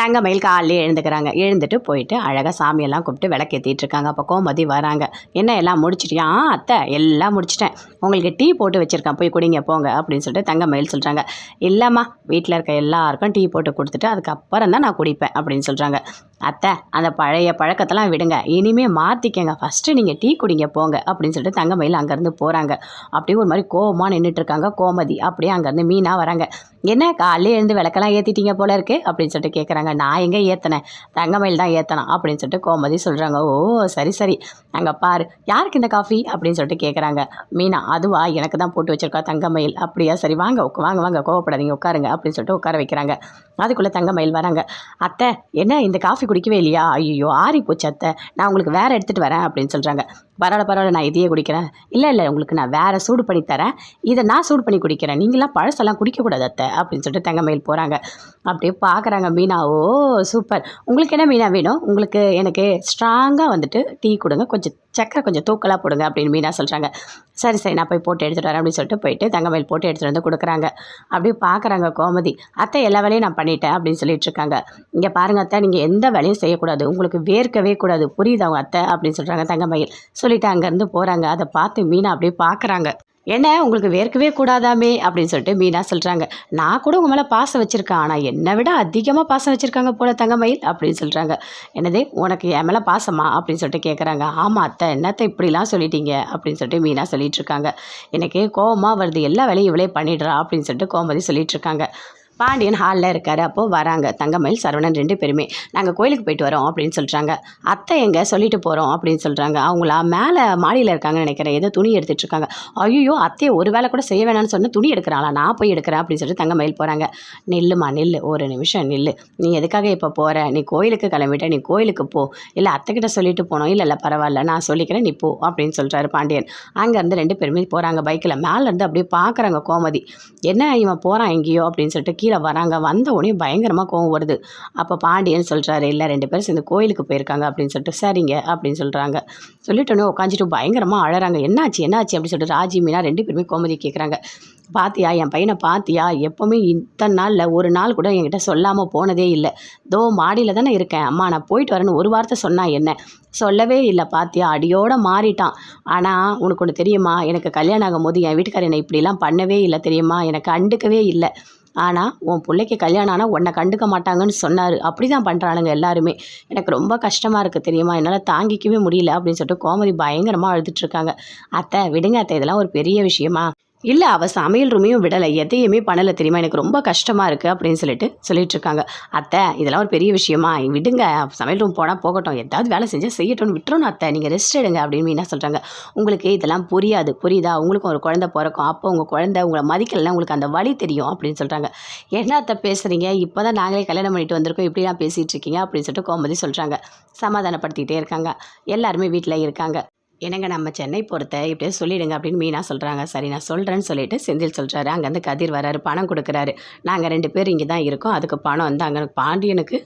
தங்கமயில் காலையிலே எழுந்துக்கிறாங்க. எழுந்துட்டு போயிட்டு அழகாக சாமியெல்லாம் கூப்பிட்டு விளக்கேற்றிட்டு இருக்காங்க அப்போ கோமதி வராங்க. என்ன எல்லாம் முடிச்சிட்டியா? ஆ அத்தை எல்லாம் முடிச்சிட்டேன். உங்களுக்கு டீ போட்டு வச்சுருக்கேன். போய் குடிங்க போங்க அப்படின்னு சொல்லிட்டு தங்கமயில் சொல்கிறாங்க இல்லைம்மா வீட்டில் இருக்க எல்லாருக்கும் டீ போட்டு கொடுத்துட்டு அதுக்கப்புறம் தான் நான் குடிப்பேன் அப்படின்னு சொல்கிறாங்க அத்தை அந்த பழைய பழக்கத்தெல்லாம் விடுங்க. இனிமே மாற்றிக்கங்க ஃபஸ்ட்டு நீங்கள் டீ குடிங்க போங்க அப்படின்னு சொல்லிட்டு தங்கமயில் அங்கேருந்து போகிறாங்க அப்படியே ஒரு மாதிரி கோவமாக நின்றுட்டு இருக்காங்க கோமதி. அப்படியே அங்கேருந்து மீனாக வராங்க. என்ன காலையிலே எழுந்து விளக்கெல்லாம் ஏற்றிட்டீங்க போல இருக்கு அப்படின்னு சொல்லிட்டு கேட்குறாங்க நான் எங்கே ஏற்றினேன் தங்கமயில் தான் ஏற்றினான் அப்படின்னு சொல்லிட்டு கோமதி சொல்கிறாங்க ஓ சரி சரி. அங்கே பாரு. யாருக்கு இந்த காஃபி அப்படின்னு சொல்லிட்டு கேட்குறாங்க மீனா அதுவா? எனக்கு தான் போட்டு வச்சுருக்கா தங்கமயில் அப்படியா? சரி வாங்க. வாங்க வாங்க. கோவப்படாதீங்க. உட்காருங்க. அப்படின்னு சொல்லிட்டு உட்கார வைக்கிறாங்க. அதுக்குள்ளே தங்கமயில் வராங்க. அத்தை என்ன? இந்த காஃபி குடிக்கவே இல்லையா? ஐயோ ஆறி போச்சு அத்தை. நான் உங்களுக்கு வேறு எடுத்துகிட்டு வரேன் அப்படின்னு சொல்கிறாங்க பரவாயில்ல பரவாயில்ல நான் இதையே குடிக்கிறேன். இல்லை இல்லை உங்களுக்கு நான் வேறு சூடு பண்ணி தரேன். இதை நான் சூடு பண்ணி குடிக்கிறேன். நீங்களாம் பழசெல்லாம் குடிக்கக்கூடாது அத்தை அப்படின்னு சொல்லிட்டு தங்கமயில் போகிறாங்க அப்படியே பார்க்குறாங்க மீனா ஓ சூப்பர். உங்களுக்கு என்ன மீனா வேணும்? உங்களுக்கு எனக்கு ஸ்ட்ராங்காக வந்துட்டு டீ கொடுங்க. கொஞ்சம் சக்கரை கொஞ்சம் தூக்கலாக போடுங்க அப்படின்னு மீனா சொல்கிறாங்க சரி சரி நான் போய் போட்டு எடுத்துகிட்டு வரேன் அப்படின்னு சொல்லிட்டு போயிட்டு தங்கமயில் போட்டு எடுத்துகிட்டு வந்து கொடுக்குறாங்க. அப்படியே பார்க்குறாங்க கோமதி. அத்தை எல்லா வேலையும் நான் பண்ணிட்டேன் அப்படின்னு சொல்லிட்டு இருக்காங்க. இங்கே பாருங்க அத்தை நீங்கள் எந்த வேலையும் செய்யக்கூடாது. உங்களுக்கு வேர்க்கவே கூடாது. புரியுது அவங்க அத்தை? அப்படின்னு சொல்கிறாங்க தங்கமயில் சொல்லிட்டு அங்கேருந்து போகிறாங்க அதை பார்த்து மீனா அப்படியே பார்க்குறாங்க. என்ன உங்களுக்கு வேர்க்கவே கூடாதாமே? அப்படின்னு சொல்லிட்டு மீனா சொல்கிறாங்க நான் கூட உங்கள் மேலே பாசம் வச்சுருக்கேன். ஆனால் என்னை விட அதிகமாக பாசம் வச்சுருக்காங்க போல தங்கமயில் அப்படின்னு சொல்கிறாங்க என்னது உனக்கு என் மேலே பாசமா? அப்படின்னு சொல்லிட்டு கேட்குறாங்க ஆமாம் அத்தை என்னத்தை இப்படிலாம் சொல்லிட்டீங்க? அப்படின்னு சொல்லிட்டு மீனா சொல்லிட்டு இருக்காங்க. எனக்கு கோவமாக வருது. எல்லா வேலையும் இவளே பண்ணிடுறா அப்படின்னு சொல்லிட்டு கோமதி சொல்லிட்டு இருக்காங்க. பாண்டியன் ஹாலில் இருக்காரு. அப்போது வராங்க. தங்கமயில் சரவணன் ரெண்டு பேருமே. நாங்கள் கோயிலுக்கு போயிட்டு வரோம் அப்படின்னு சொல்கிறாங்க அத்தை எங்கே? சொல்லிட்டு போகிறோம் அப்படின்னு சொல்கிறாங்க அவங்களா மேலே மாடியில் இருக்காங்கன்னு நினைக்கிறேன். ஏதோ துணி எடுத்துகிட்டு இருக்காங்க. ஐயோ அத்தையை ஒரு வேலை கூட செய்ய வேணாம்னு சொன்ன துணி எடுக்கிறாளா? நான் போய் எடுக்கிறேன் அப்படின்னு சொல்லிட்டு தங்கமயில் போகிறாங்க நில்லுமா நில்லு. ஒரு நிமிஷம் நில்லு. நீ எதுக்காக இப்போ போகிற நீ கோயிலுக்கு கிளம்பிட்ட. நீ கோயிலுக்கு போ. இல்லை அத்தைக்கிட்ட சொல்லிட்டு போனோம். இல்லை இல்லை பரவாயில்ல. நான் சொல்லிக்கிறேன். நீ போ அப்படின்னு சொல்கிறாரு பாண்டியன். அங்கேருந்து ரெண்டு பேருமே போகிறாங்க பைக்கில். மேலேருந்து அப்படியே பார்க்குறாங்க கோமதி. என்ன இவன் போகிறான் எங்கேயோ? அப்படின்னு சொல்லிட்டு கீழே வராங்க. வந்த உடனே பயங்கரமாக கோவம் வருது. அப்போ பாண்டியன் சொல்கிறாரு இல்லை ரெண்டு பேரும் சேர்ந்து கோயிலுக்கு போயிருக்காங்க அப்படின்னு சொல்லிட்டு சரிங்க அப்படின்னு சொல்கிறாங்க சொல்லிட்டோன்னே உட்காந்துட்டு பயங்கரமாக அழறாங்க. என்னாச்சு? என்னாச்சு? அப்படின்னு சொல்லிட்டு ராஜி மீனா ரெண்டு பேருமே கோமதி கேட்குறாங்க பாத்தியா? என் பையனை பாத்தியா? எப்போவுமே இத்தனை நாளில் ஒரு நாள் கூட என்கிட்ட சொல்லாமல் போனதே இல்லை. தோ மாடியில் தானே இருக்கேன். அம்மா நான் போயிட்டு வரேன்னு ஒரு வார்த்தை சொன்னா என்ன? சொல்லவே இல்லை பாத்தியா? அடியோட மாறிட்டான். ஆனால் உனக்கு ஒன்று தெரியுமா? எனக்கு கல்யாணம் ஆகும் போது என் வீட்டுக்காரர் என்னை இப்படிலாம் பண்ணவே இல்லை தெரியுமா? எனக்கு கண்டுக்கவே இல்லை. ஆனால் உன் பிள்ளைக்கு கல்யாணம் ஆனால் உன்னை கண்டுக்க மாட்டாங்கன்னு சொன்னார். அப்படி தான் பண்ணுறானுங்க எல்லாருமே. எனக்கு ரொம்ப கஷ்டமாக இருக்குது தெரியுமா? என்னால் தாங்கிக்கவே முடியல அப்படின்னு சொல்லிட்டு கோமதி பயங்கரமாக அழுதுட்ருக்காங்க அத்தை விடுங்க அத்தை இதெல்லாம் ஒரு பெரிய விஷயமா? இல்லை அவள் சமையல் ரூமையும் விடலை. எதையுமே பண்ணலை தெரியுமா? எனக்கு ரொம்ப கஷ்டமாக இருக்குது அப்படின்னு சொல்லிட்டு சொல்லிட்டு இருக்காங்க. அத்தை இதெல்லாம் ஒரு பெரிய விஷயமா? விடுங்க சமையல் ரூம் போனால் போகட்டும். ஏதாவது வேலை செஞ்சால் செய்யட்டும்னு விட்டுறணும் அத்தை. நீங்கள் ரெஸ்ட் எடுங்க அப்படின்னு என்ன சொல்கிறாங்க உங்களுக்கு இதெல்லாம் புரியாது புரியுதா? உங்களுக்கும் ஒரு குழந்தை பிறக்கும். அப்போ உங்கள் குழந்தை உங்களை மதிக்கலைன்னா உங்களுக்கு அந்த வழி தெரியும் அப்படின்னு சொல்கிறாங்க என்ன அத்தை பேசுகிறீங்க இப்போ தான் நாங்களே கல்யாணம் பண்ணிட்டு வந்திருக்கோம். இப்படிலாம் பேசிகிட்டு இருக்கீங்க அப்படின்னு சொல்லிட்டு கோமதி சொல்கிறாங்க சமாதானப்படுத்திக்கிட்டே இருக்காங்க. எல்லாருமே வீட்டில் இருக்காங்க. என்னங்க நம்ம சென்னை பொறுத்த இப்படியே சொல்லிடுங்க அப்படின்னு மீனா சொல்கிறாங்க சரி நான் சொல்கிறேன்னு சொல்லிட்டு செந்தில் சொல்கிறாரு அங்கேருந்து கதிர் வராரு பணம் கொடுக்குறாரு. நாங்கள் ரெண்டு பேர் இங்கே தான் இருக்கோம். அதுக்கு பணம் வந்து அங்கே பாண்டியனுக்கு